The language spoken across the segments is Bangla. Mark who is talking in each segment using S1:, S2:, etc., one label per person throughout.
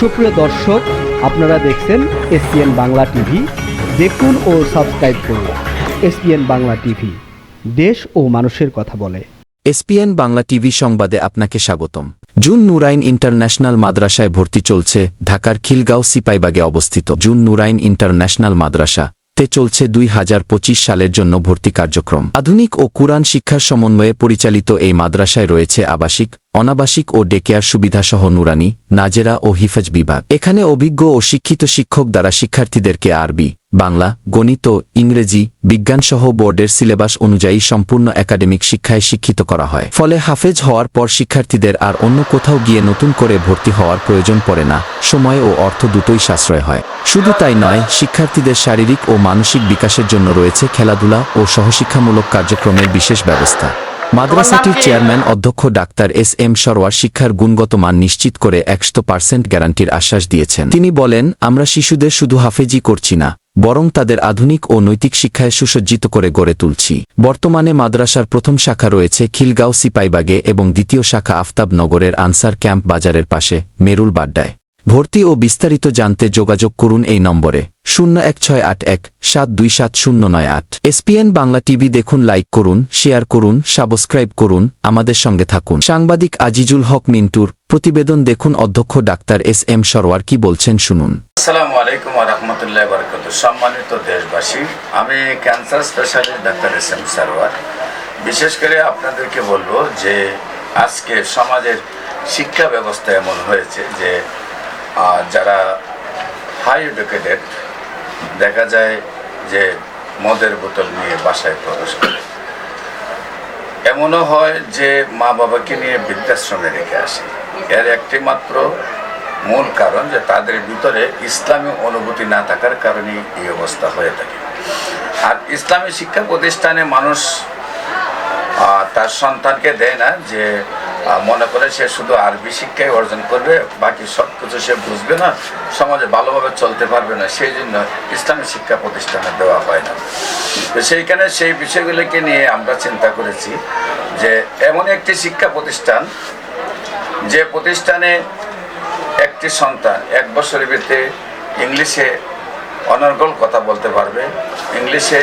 S1: সুপ্রিয় দর্শক, আপনারা দেখছেন এসপিএন বাংলা টিভি। দেখুন ও সাবস্ক্রাইব করুন এসপিএন বাংলা টিভি। দেশ ও মানুষের কথা বলে।
S2: এসপিএন বাংলা টিভি সংবাদে আপনাকে স্বাগতম। জুন নুরাইন ইন্টারন্যাশনাল মাদ্রাসায় ভর্তি চলছে ঢাকার খিলগাঁও সিপাইবাগে অবস্থিত। জুন নুরাইন ইন্টারন্যাশনাল মাদ্রাসা তে চলছে দুই হাজার পঁচিশ সালের জন্য ভর্তি কার্যক্রম। আধুনিক ও কুরআন শিক্ষার সমন্বয়ে পরিচালিত এই মাদ্রাসায় রয়েছে আবাসিক অনাবাসিক ও ডেকেয়ার সুবিধাসহ নুরানি, নাজেরা ও হিফাজ বিভাগ। এখানে অভিজ্ঞ ও শিক্ষিত শিক্ষক দ্বারা শিক্ষার্থীদেরকে আরবি, বাংলা, গণিত, ইংরেজি, বিজ্ঞানসহ বোর্ডের সিলেবাস অনুযায়ী সম্পূর্ণ একাডেমিক শিক্ষায় শিক্ষিত করা হয়। ফলে হাফেজ হওয়ার পর শিক্ষার্থীদের আর অন্য কোথাও গিয়ে নতুন করে ভর্তি হওয়ার প্রয়োজন পড়ে না, সময় ও অর্থ দুটোই সাশ্রয় হয়। শুধু তাই নয়, শিক্ষার্থীদের শারীরিক ও মানসিক বিকাশের জন্য রয়েছে খেলাধুলা ও সহশিক্ষামূলক কার্যক্রমের বিশেষ ব্যবস্থা। মাদ্রাসাটির চেয়ারম্যান অধ্যক্ষ ডাক্তার এস এম সরওয়ার শিক্ষার গুণগত মান নিশ্চিত করে একশো পার্সেন্ট গ্যারান্টির আশ্বাস দিয়েছেন। তিনি বলেন আমরা শিশুদের শুধু হাফেজি করছি না বরং তাদের আধুনিক ও নৈতিক শিক্ষায় সুসজ্জিত করে গড়ে তুলছি। বর্তমানে মাদ্রাসার প্রথম শাখা রয়েছে খিলগাঁও সিপাইবাগে এবং দ্বিতীয় শাখা আফতাব নগরের আনসার ক্যাম্প বাজারের পাশে মেরুল বাড্ডায়। ভর্তি ও বিস্তারিত জানতে যোগাযোগ করুন এই নম্বরে শূন্য এক ছয় আট এক সাত দুই সাত শূন্য নয় আট। এসপিএন বাংলা টিভি দেখুন, লাইক করুন, শেয়ার করুন, সাবস্ক্রাইব করুন। আমাদের সঙ্গে থাকুন। সাংবাদিক আজিজুল হক মিন্টুর প্রতিবেদন দেখুন, অধ্যক্ষ ডাক্তার এস এম সরওয়ার কি বলছেন শুনুন।
S3: আসসালামু আলাইকুম রহমতুল্লাহ বরকত সম্মানিত দেশবাসী, আমি cancer specialist doctor S M Sarwar. বিশেষ করে আপনাদেরকে বলব যে, আজকে সমাজের শিক্ষা ব্যবস্থা এমন হয়েছে যে আহ, যারা হাই এডুকেটেড দেখা যায় যে মদের বোতল নিয়ে বাসায় প্রবেশ করে। এমনও হয় যে মা বাবাকে নিয়ে বৃদ্ধাশ্রমে রেখে আসে। এর একটি মাত্র মূল কারণ যে তাদের ভিতরে ইসলামী অনুভূতি না থাকার কারণেই এই অবস্থা হয়ে থাকে। আর ইসলামী শিক্ষা প্রতিষ্ঠানে মানুষ তার সন্তানকে দেয় না যে মনে করে সে শুধু আরবি শিক্ষাই অর্জন করবে বাকি সব কিছু সে বুঝবে না, সমাজে ভালোভাবে চলতে পারবে না, সেই জন্য ইসলামী শিক্ষা প্রতিষ্ঠানে দেওয়া হয় না। তো সেইখানে সেই বিষয়গুলিকে নিয়ে আমরা চিন্তা করেছি যে এমন একটি শিক্ষা প্রতিষ্ঠান, যে প্রতিষ্ঠানে একটি সন্তান এক বছরের ভিতরে ইংলিশে অনর্গল কথা বলতে পারবে, ইংলিশে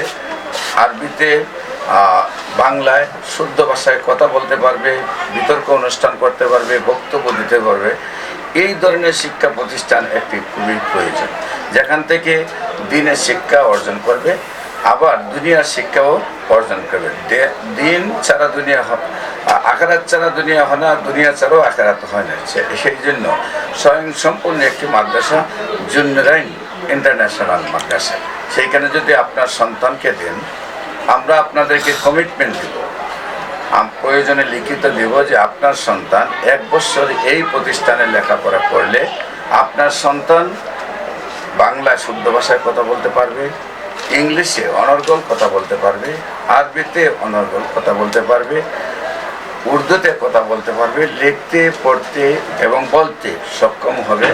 S3: আরবিতে বাংলায় শুদ্ধ ভাষায় কথা বলতে পারবে, বিতর্ক অনুষ্ঠান করতে পারবে, বক্তব্য দিতে পারবে। এই ধরনের শিক্ষা প্রতিষ্ঠান একটি খুবই প্রয়োজন। যেখান থেকে দিনের শিক্ষা অর্জন করবে, আবার দুনিয়ার শিক্ষাও অর্জন করবে। দিন ছাড়া দুনিয়া আখেরাত ছাড়া দুনিয়া হয় না, দুনিয়া ছাড়াও আখেরাত হয় না। সেই জন্য স্বয়ং সম্পূর্ণ একটি মাদ্রাসা জুন্নরাইন ইন্টারন্যাশনাল মাদ্রাসা। সেইখানে যদি আপনার সন্তানকে দেন, আমরা আপনাদেরকে কমিটমেন্ট দেব। প্রয়োজনে লিখিত দেব যে আপনার সন্তান এক বছর এই প্রতিষ্ঠানে লেখাপড়া করলে আপনার সন্তান বাংলায় শুদ্ধ ভাষায় কথা বলতে পারবে, ইংলিশে অনর্গল কথা বলতে পারবে, আরবিতে অনর্গল কথা বলতে পারবে, উর্দুতে কথা বলতে পারবে, লিখতে, পড়তে এবং বলতে সক্ষম হবে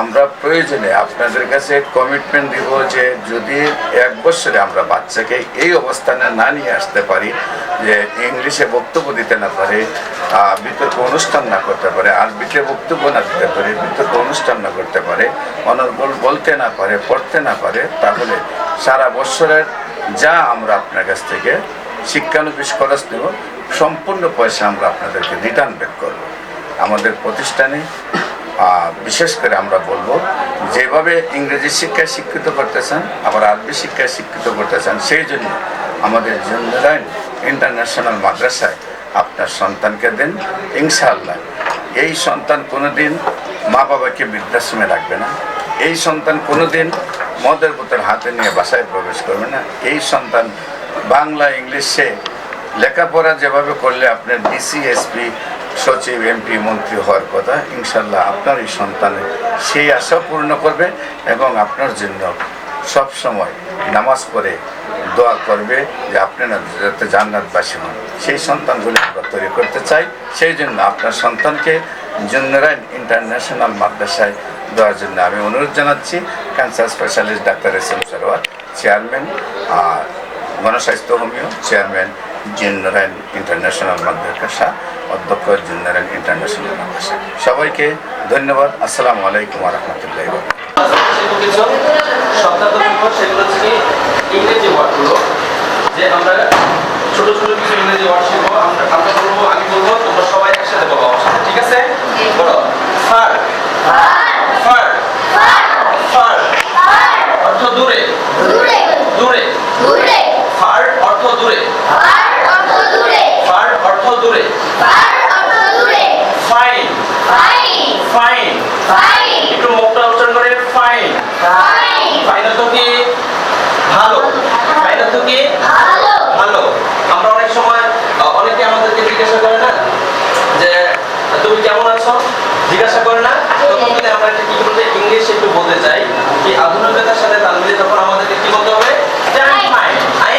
S3: আমরা প্রয়োজনে আপনাদের কাছে কমিটমেন্ট দিব যে যদি এক বছরে আমরা বাচ্চাকে এই অবস্থানে না নিয়ে আসতে পারি, যে ইংলিশে বক্তব্য দিতে না পারে বিতর্ক অনুষ্ঠান না করতে পারে, আরবিতে বক্তব্য না দিতে পারে, বিতর্ক অনুষ্ঠান না করতে পারে, অনর্গল বলতে না পারে, পড়তে না পারে, তাহলে সারা বছরের যা আমরা আপনার কাছ থেকে শিক্ষানবিশ খরচ নেব সম্পূর্ণ পয়সা আমরা আপনাদেরকে রিটার্ন ব্যাক করব। আমাদের প্রতিষ্ঠানে বিশেষ করে আমরা বলব, যেভাবে ইংরেজি শিক্ষায় শিক্ষিত করতেছেন, আবার আরবি শিক্ষায় শিক্ষিত করতেছেন, সেই জন্য আমাদের জুন্নারায়ণ ইন্টারন্যাশনাল মাদ্রাসায় আপনার সন্তানকে দেন। ইনশাআল্লাহ, এই সন্তান কোনোদিন মা বাবাকে বৃদ্ধাশ্রমে রাখবে না। এই সন্তান কোনোদিন মদের বোতল হাতে নিয়ে বাসায় প্রবেশ করবে না। এই সন্তান বাংলা, ইংলিশে লেখাপড়া যেভাবে করলে আপনার ডিসি এসপি সচিব এমপি মন্ত্রী হওয়ার কথা ইনশাল্লাহ আপনার এই সন্তানের সেই আশা পূর্ণ করবে এবং আপনার জন্য সব সময় নামাজ পড়ে দোয়া করবে যে আপনারা যাতে জান্নাতবাসী হন। সেই সন্তানগুলি আমরা তৈরি করতে চাই। সেই জন্য আপনার সন্তানকে জুন্নরাইন ইন্টারন্যাশনাল মাদ্রাসায় দেওয়ার জন্য আমি অনুরোধ জানাচ্ছি। Cancer specialist doctor S M Sarwar, chairman, আর গণস্বাস্থ্য হোমিও চেয়ারম্যান জিন্নারায়ণ ইন্টারন্যাশনাল মাদ্রাসা অধ্যক্ষ জেনারেল ইন্টারন্যাশনাল মাদ্রাসা। সবাইকে ধন্যবাদ। আসসালামু আলাইকুম রহমতুল্লাহ
S4: ইংরেজি ওয়ার্ডগুলো যে আমরা ছোট ছোট কিছু ইংরেজি ওয়ার্ড শিখব আমরা আমরা বলব আমি বলব তোমরা সবাই একসাথে বলো ঠিক আছে? বলো। ফার ফার ফার অর্থ দূরে দূরে ফার অর্থ দূরে ফার অর্থ ফাইন ফাইন একটু মুখটা উচ্চারণ করে ফাইন ফাইন অর্থ কি? ভালো। ফাইন অর্থ কি? ভালো। আমরা অনেক সময় অনেকে আমাদেরকে জিজ্ঞাসা করে না, যে তুমি কেমন আছো? জিজ্ঞাসা করে না? তখন যদি আমরা একটা কি বলতে ইংলিশ একটু বলতে চাই কি আধুনিকতার সাথে তাল মিলিয়ে তখন আমাদেরকে কি বলতে হবে ফাইন আই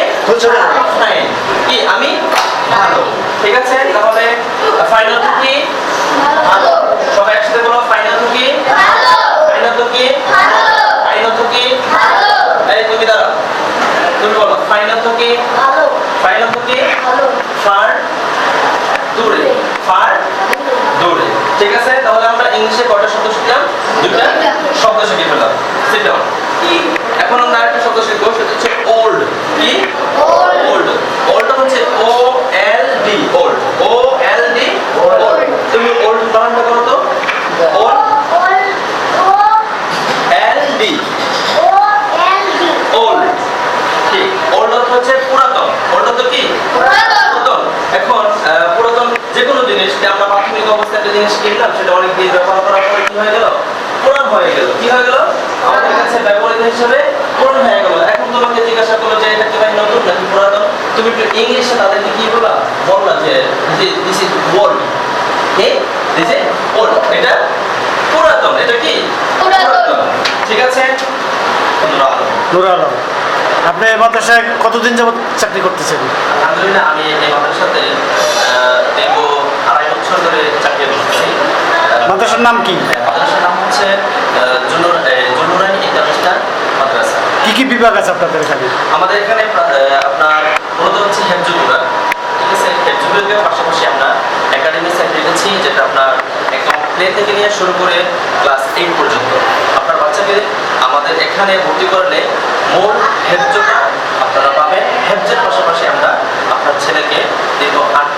S4: ফাইন কি আমি ভালো ঠিক আছে তাহলে ফাইন অর্থ কি? ভালো। সবাই একসাথে বলো ফাইন অর্থ কি? ফাইন অর্থ কি? ফাইন অর্থ কি? এই তুমি দাঁড়াও। তুমি বলো ফাইন অর্থ কি? ফাইন অর্থ কি? ফার দূরে। ফার দূরে। ঠিক আছে? তাহলে আমরা ইংলিশে কয়টা শব্দ শিখলাম? দুইটা? শব্দ শিখে ফেললাম। সিট এখন আমরা আরেকটা শব্দ শিখব সেটা হচ্ছে ওল্ড কি ওল্ড ওল্ড হচ্ছে O L D old O L D old তুমি ওল্ড বানানটা করো তো ওল্ড এল ডি ওল্ড ঠিক ওল্ড অর্থ হচ্ছে পুরাতন ওল্ড অর্থ কি পুরাতন এখন আহ, পুরাতন যে কোনো জিনিস যে আমরা প্রাথমিক অবস্থায় একটা জিনিস কিনলাম সেটা অনেক দিন ব্যবহার করার পরে কি হয়ে গেল? পুরান হয়ে গেল। কি হয়ে গেল? আমাদের কাছে ব্যবহৃত হিসেবে পুরান হয়ে গেল। এখন তোমাকে জিজ্ঞাসা করল যে এটা কি ভাই নতুন নাকি পুরাতন? তুমি একটু ইংলিশে তাদেরকে কি বললা? বললা যে দিস ইজ ওল্ড কি? দিস ইজ ওল্ড এটা পুরাতন। এটা কি?
S5: পুরাতন।
S4: ঠিক আছে?
S6: নুর আলম। আপনি এই মাদ্রাসায় কতদিন যাবত চাকরি করতেছেন?
S4: আলহামদুলিল্লাহ আমি এই মাদ্রাসাতে দীর্ঘ আড়াই বছর ধরে চাকরি করতেছি
S6: মাদ্রাসার নাম কি?
S4: মাদ্রাসার নাম হচ্ছে আহ, জুনুর আহ, ইন্টারন্যাশনাল মাদ্রাসা।
S6: কি কি বিভাগ আছে আপনাদের এখানে?
S4: আমাদের এখানে আপনার মূলত হচ্ছে হেফজুগুরা ঠিক আছে? হেফজুগুরের পাশাপাশি আমরা একাডেমি সাইড রেখেছি যেটা আপনার একদম প্লে থেকে নিয়ে শুরু করে ক্লাস এইট পর্যন্ত। আপনার বাচ্চাকে আমাদের এখানে ভর্তি করলে মূল হেফজটা আপনারা পাবেন। হেফজের পাশাপাশি আমরা আপনার ছেলেকে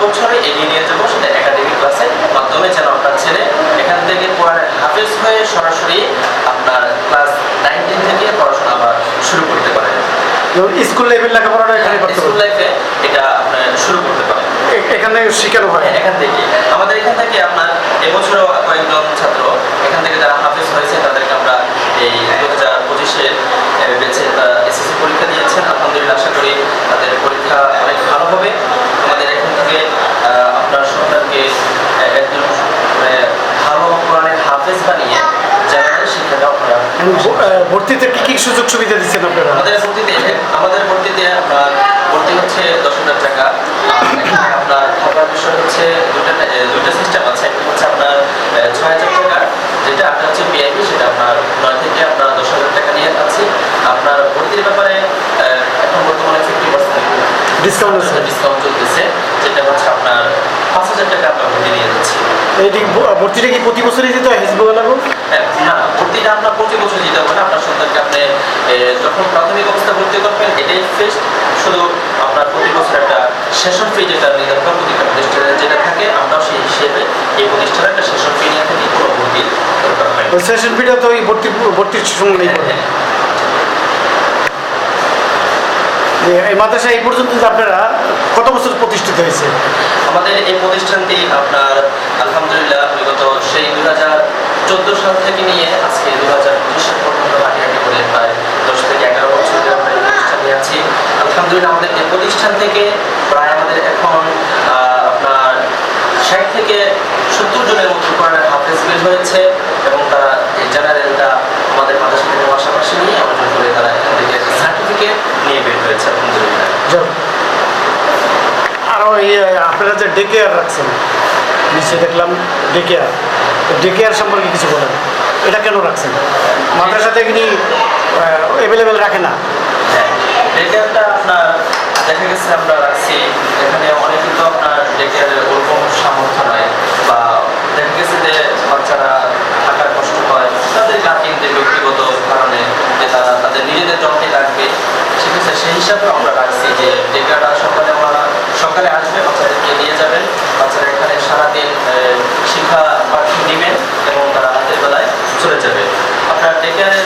S4: বছরে এগিয়ে নিয়ে যাব সেটা একাডেমিক ক্লাসের মাধ্যমে যেন আপনার ছেলে এখান থেকে কোরআনের হাফেজ হয়ে সরাসরি আপনার ক্লাস নাইন টেন থেকে পড়াশোনা আবার শুরু করতে পারে।
S6: স্কুল লেভেল লেখাপড়াটা এখানে করতে
S4: স্কুল লাইফে এটা আপনার শুরু করতে পারেন
S6: এখানে শেখানো হয়।
S4: এখান থেকে। আমাদের এখান থেকে আপনার এবছরও কয়েকজন ছাত্র এখান থেকে যারা হাফেজ হয়েছে তাদেরকে আমরা এই দু হাজার পঁচিশে বেছে তারা এসএসসি পরীক্ষা দিয়েছেন আলহামদুলিল্লাহ আশা করি তাদের পরীক্ষা অনেক ভালো হবে আমাদের এখান থেকে আহ, আপনার সন্তানকে আহ, একজন মানে ভালো কোরআনের হাফেজ বানিয়ে জেনারেল শিক্ষাটা আপনারা
S6: এবং ভ- আহ, ভর্তিতে কি কি সুযোগ সুবিধা দিচ্ছেন আপনারা?
S4: আমাদের ভর্তিতে আমাদের ভর্তিতে আপনার ভর্তি হচ্ছে দশ হাজার টাকা। আপনার থাকার বিষয় হচ্ছে দুটা এ, দুইটা সিস্টেম আছে। একটা হচ্ছে আপনার ছয় হাজার টাকা যেটা আপনার হচ্ছে বিআইপি সেটা আপনার নয় থেকে আপনার দশ হাজার টাকা নিয়ে যাচ্ছি। আপনার ভর্তির ব্যাপারে এখন বর্তমানে ফিফটি পার্সেন্ট
S6: ডিসকাউন্ট আছে।
S4: ডিসকাউন্ট চলতেছে যেটা হচ্ছে আপনার পাঁচ হাজার টাকা আপনার ভর্তি নিয়ে যাচ্ছি।
S6: এইটি ভ- ভর্তিটা কি প্রতি বছরই দিতে হয় হিসবুল লাগু
S4: হ্যাঁ, না ভর্তিটা আপনার প্রতি বছর দিতে হবে না আপনার সন্তানকে আপনি এ, যখন প্রাথমিক অবস্থা ভর্তি করবেন এটাই ফিক্সড শুধু আপনার প্রতি বছর একটা সেশন ফি যেটা নির্ধারণ প্রতিটা প্রতিষ্ঠানের যেটা থাকে আমরাও সেই হিসেবে এই প্রতিষ্ঠানের একটা সেশন ফি নিয়ে থাকি কোনো।
S6: ওই সেশন ফিটা তো ওই ভর্তি ভর্তির সঙ্গে নেই
S4: হ্যাঁ, হ্যাঁ।
S6: এই মাদ্রাসা এই পর্যন্ত আপনারা কত বছর প্রতিষ্ঠিত হয়েছে
S4: আমাদের এই প্রতিষ্ঠানটি আপনার আলহামদুলিল্লাহ বিগত সেই দুই হাজার চোদ্দ সাল থেকে নিয়ে আজকে দু হাজার পঁচিশ সাল পর্যন্ত হাঁটি করে প্রায় দশ থেকে এগারো বছর ধরে আমরা এই প্রতিষ্ঠানে আছি আলহামদুলিল্লাহ আমাদের এই প্রতিষ্ঠান থেকে প্রায় আমাদের এখন আপনার ষাট থেকে সত্তর জনের মতো কোরআনের হাফেজ বের হয়েছে এবং তারা এই জেনারেলটা আমাদের মাদ্রাসা থেকে পাশাপাশি নিয়ে অর্জন করে তারা এখান থেকে একটা সার্টিফিকেট নিয়ে বের হয়েছে আলহামদুলিল্লাহ।
S6: আরও আপনারা যে ডে কেয়ার রাখছেন নিচে দেখলাম ডে কেয়ার ডে কেয়ার সম্পর্কে কিছু বলেন। এটা কেন রাখছেন? মাদ্রাসা থেকে অ্যাভেলেবেল রাখে না?
S4: হ্যাঁ ডেকেয়ারটা আপনার দেখা গেছে আমরা রাখছি এখানে অনেকে তো আপনার ডেকেয়ারের ওরকম সামর্থ্য নাই বা দেখা গেছে যে বাচ্চারা হিসাবে আমরা রাখছি যে ডেকেয়ারটা সকালে আমরা সকালে আসবে বাচ্চাদেরকে নিয়ে যাবেন বাচ্চারা এখানে সারাদিন আহ, শিক্ষা পাঠ নেবেন এবং তারা রাতের বেলায় চলে যাবে আপনার ডেকেয়ারের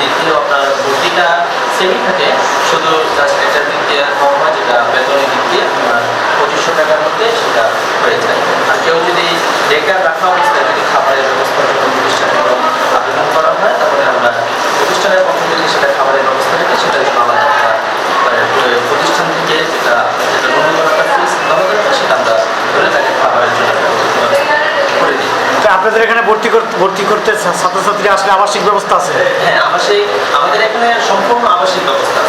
S4: দিক আপনার ভর্তিটা সেমই থাকে শুধু জাস্ট একটা দিক দিয়ে কম হয় যেটা বেতনের দিক দিয়ে আপনার পঁচিশশো টাকার মধ্যে সেটা হয়ে যায়। আর কেউ যদি ডেকেয়ার রাখা অবস্থায় যদি খাবারের ব্যবস্থা কোনো প্রতিষ্ঠানে আবেদন করা হয় তাহলে আমরা প্রতিষ্ঠানের পক্ষ থেকে সেটা খাবারের ব্যবস্থা থাকে সেটার জন্য আলাদা মানে, প্রতিষ্ঠান থেকে যেটা যেটা একটা ফিস দেওয়া দরকার সেটা আমরা ধরে তাকে খাবারের জন্য করে দিই।
S6: আপনাদের এখানে ভর্তি করতে ভর্তি করতে ছাত্রছাত্রী আসলে আবাসিক ব্যবস্থা আছে।
S4: হ্যাঁ আবাসিক আমাদের এখানে সম্পূর্ণ আবাসিক ব্যবস্থা।